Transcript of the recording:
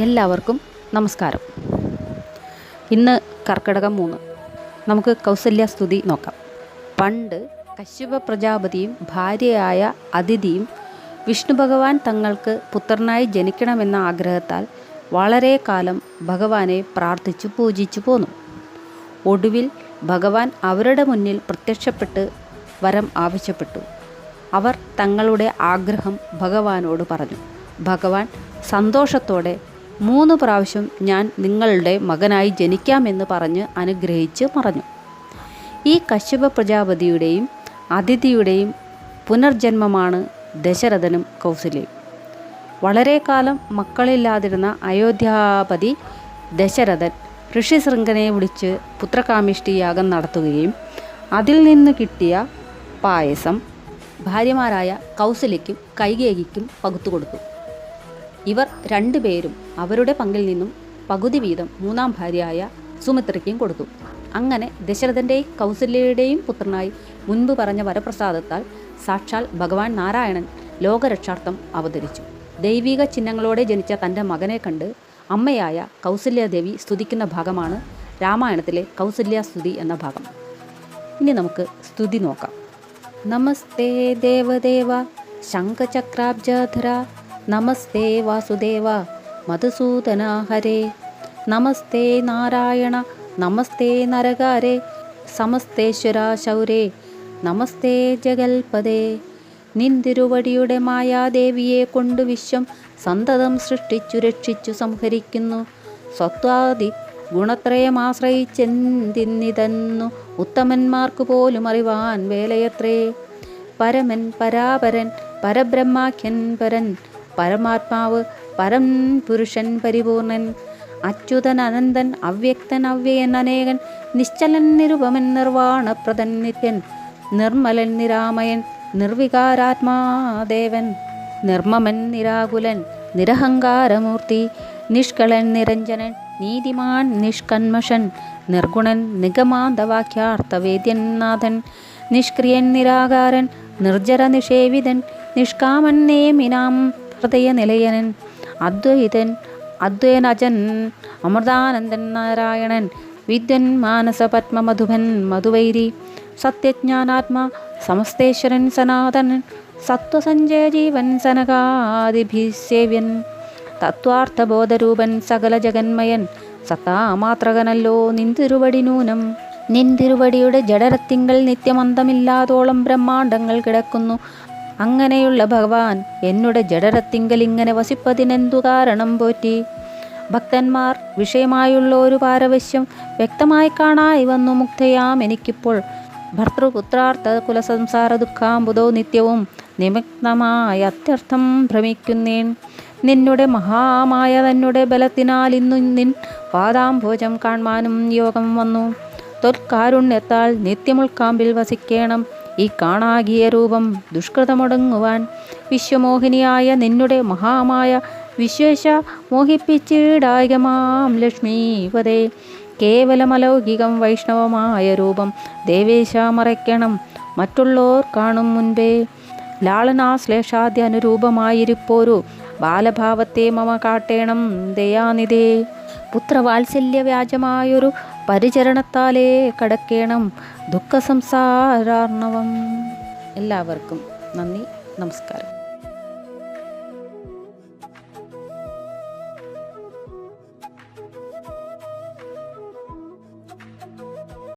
എല്ലാവർക്കും നമസ്കാരം. ഇന്ന് കർക്കിടകം മൂന്ന്. നമുക്ക് കൗസല്യ സ്തുതി നോക്കാം. പണ്ട് കശ്യപ പ്രജാപതിയും ഭാര്യയായ അതിഥിയും വിഷ്ണു ഭഗവാൻ തങ്ങൾക്ക് പുത്രനായി ജനിക്കണമെന്ന ആഗ്രഹത്താൽ വളരെ കാലം ഭഗവാനെ പ്രാർത്ഥിച്ചു പൂജിച്ചു പോന്നു. ഒടുവിൽ ഭഗവാൻ അവരുടെ മുന്നിൽ പ്രത്യക്ഷപ്പെട്ട് വരം ആവശ്യപ്പെട്ടു. അവർ തങ്ങളുടെ ആഗ്രഹം ഭഗവാനോട് പറഞ്ഞു. ഭഗവാൻ സന്തോഷത്തോടെ മൂന്ന് പ്രാവശ്യം ഞാൻ നിങ്ങളുടെ മകനായി ജനിക്കാമെന്ന് പറഞ്ഞ് അനുഗ്രഹിച്ച് പറഞ്ഞു ഈ കശ്യപ പ്രജാപതിയുടെയും അതിഥിയുടെയും പുനർജന്മമാണ് ദശരഥനും കൗസല്യയും. വളരെ കാലം മക്കളില്ലാതിരുന്ന അയോധ്യാപതി ദശരഥൻ ഋഷിശൃംഖനെ വിളിച്ച് പുത്രകാമിഷ്ടി യാഗം നടത്തുകയും അതിൽ നിന്ന് കിട്ടിയ പായസം ഭാര്യമാരായ കൗസല്യയ്ക്കും കൈകേകിക്കും പകുത്തു കൊടുത്തു. ഇവർ രണ്ടുപേരും അവരുടെ പങ്കിൽ നിന്നും പകുതി വീതം മൂന്നാം ഭാര്യയായ സുമിത്രയ്ക്കും കൊടുത്തു. അങ്ങനെ ദശരഥന്റെയും കൗസല്യയുടെയും പുത്രനായി മുൻപ് പറഞ്ഞ വരപ്രസാദത്താൽ സാക്ഷാൽ ഭഗവാൻ നാരായണൻ ലോകരക്ഷാർത്ഥം അവതരിച്ചു. ദൈവിക ചിഹ്നങ്ങളോടെ ജനിച്ച തന്റെ മകനെ കണ്ട് അമ്മയായ കൗസല്യാദേവി സ്തുതിക്കുന്ന ഭാഗമാണ് രാമായണത്തിലെ കൗസല്യാസ്തുതി എന്ന ഭാഗം. ഇനി നമുക്ക് സ്തുതി നോക്കാം. നമസ്തേ ദേവദേവ ശംഖചക്രാബ്ജധര നമസ്തേ വാസുദേവ മധുസൂദന ഹരേ. നമസ്തേ നാരായണ നമസ്തേ നരകാരേ സമസ്തേശ്വര ശൗരേ. നമസ്തേ ജഗൽപദേ നിന്തിരുവടിയുടെ മായാദേവിയെ കൊണ്ട് വിശ്വം സന്തതം സൃഷ്ടിച്ചു രക്ഷിച്ചു സംഹരിക്കുന്നു. സ്വത്വാദി ഗുണത്രയമാശ്രയിച്ചെന്തിന്നിതന്നു ഉത്തമന്മാർക്കു പോലും അറിവാൻ വേലയത്രേ. പരമൻ പരാപരൻ പരബ്രഹ്മാഖ്യൻ പരൻ പരമാത്മാവ് പരം പുരുഷൻ പരിപൂർണൻ അച്യുതൻ അനന്തൻ അവ്യക്തൻ അവ്യയൻ അനേകൻ നിശ്ചലൻ നിരുപമൻ നിർവാണപ്രദൻ നിത്യൻ നിർമ്മലൻ നിരാമയൻ നിർവികാരാത്മാദേവൻ നിർമ്മമൻ നിരാകുലൻ നിരഹങ്കാരമൂർത്തി നിഷ്കളൻ നിരഞ്ജനൻ നീതിമാൻ നിഷ്കന്മഷൻ നിർഗുണൻ നിഗമാന്തവാക്യാർത്ഥവേദ്യൻ നാഥൻ നിഷ്ക്രിയൻ നിരാകാരൻ നിർജര നിഷേവിതൻ നിഷ്കാമൻ നേമിനാം ഹൃദയനിലയനൻ അദ്വൈതൻ അദ്വൈനജൻ അമൃതാനന്ദൻ നാരായണൻ വിദ്വൻ മധുവൻ മധുവൈരി സത്യജ്ഞാനാത്മ സമസ്തേശ്വരൻ സനാതനൻ സത്വസഞ്ജയ ജീവൻ സനകാദിഭിസേവ്യൻ തത്വാർത്ഥബോധരൂപൻ സകല ജഗന്മയൻ സത്താമാത്രകനല്ലോ നിന്തിരുവടി നൂനം. നിന്തിരുവടിയുടെ ജഡരത്തിങ്കൾ നിത്യമന്തമില്ലാതോളം ബ്രഹ്മാണ്ടങ്ങൾ കിടക്കുന്നു. അങ്ങനെയുള്ള ഭഗവാൻ എന്നുടെ ജഡരത്തിങ്കൽ ഇങ്ങനെ വസിപ്പതിനെന്തു കാരണം പോറ്റി? ഭക്തന്മാർ വിഷയമായുള്ള ഒരു പാരവശ്യം വ്യക്തമായി കാണായി വന്നു മുക്തയാം. എനിക്കിപ്പോൾ ഭർത്തൃപുത്രാർത്ഥ കുലസംസാര ദുഃഖാം ദുഃഖാമ്പുതോ നിത്യവും നിമഗ്നമായ അത്യർത്ഥം ഭ്രമിക്കുന്നേൻ. നിന്നുടെ മഹാമായ തന്നുടെ ബലത്തിനാൽ ഇന്നു നിൻ പാദാംഭോജം കാണുവാനും യോഗം വന്നു. തൊൽക്കാരുണ്യത്താൽ നിത്യമുൾക്കാമ്പിൽ വസിക്കേണം. ഈ കാണാകിയ രൂപം ദുഷ്കൃതമടങ്ങുവാൻ വിശ്വമോഹിനിയായ നിന്നുടെ മഹാമായ വിശ്വേശ മോഹിപ്പിച്ചിടായകമാം ലക്ഷ്മീപതേ. കേവലമലൗകികം വൈഷ്ണവമായ രൂപം ദേവേശ മറയ്ക്കണം. മറ്റുള്ളോർ കാണും മുൻപേ. ലാളനാശ്ലേഷാദ്യ അനുരൂപമായിരിപ്പോരു. ബാലഭാവത്തെ മമ കാട്ടേണം ദയാനിധേ. പുത്രവാത്സല്യവ്യാജമായൊരു പരിചരണത്താലേ കടക്കേണം ദുഃഖസംസാരാർണവം. എല്ലാവർക്കും നന്ദി നമസ്കാരം.